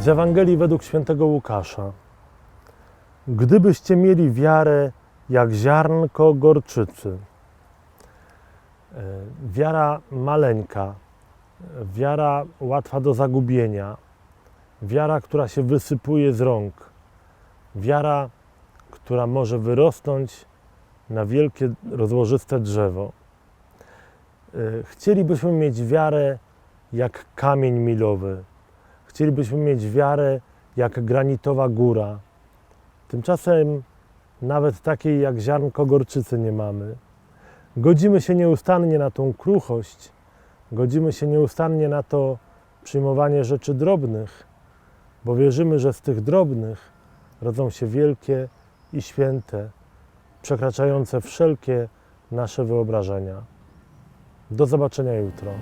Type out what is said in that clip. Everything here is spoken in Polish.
Z Ewangelii według świętego Łukasza. Gdybyście mieli wiarę jak ziarnko gorczycy, e, wiara maleńka, wiara łatwa do zagubienia, wiara, która się wysypuje z rąk, wiara, która może wyrosnąć na wielkie, rozłożyste drzewo. E, Chcielibyśmy mieć wiarę jak kamień milowy. Chcielibyśmy mieć wiarę jak granitowa góra. Tymczasem nawet takiej jak ziarnko gorczycy nie mamy. Godzimy się nieustannie na tą kruchość, godzimy się nieustannie na to przyjmowanie rzeczy drobnych, bo wierzymy, że z tych drobnych rodzą się wielkie i święte, przekraczające wszelkie nasze wyobrażenia. Do zobaczenia jutro.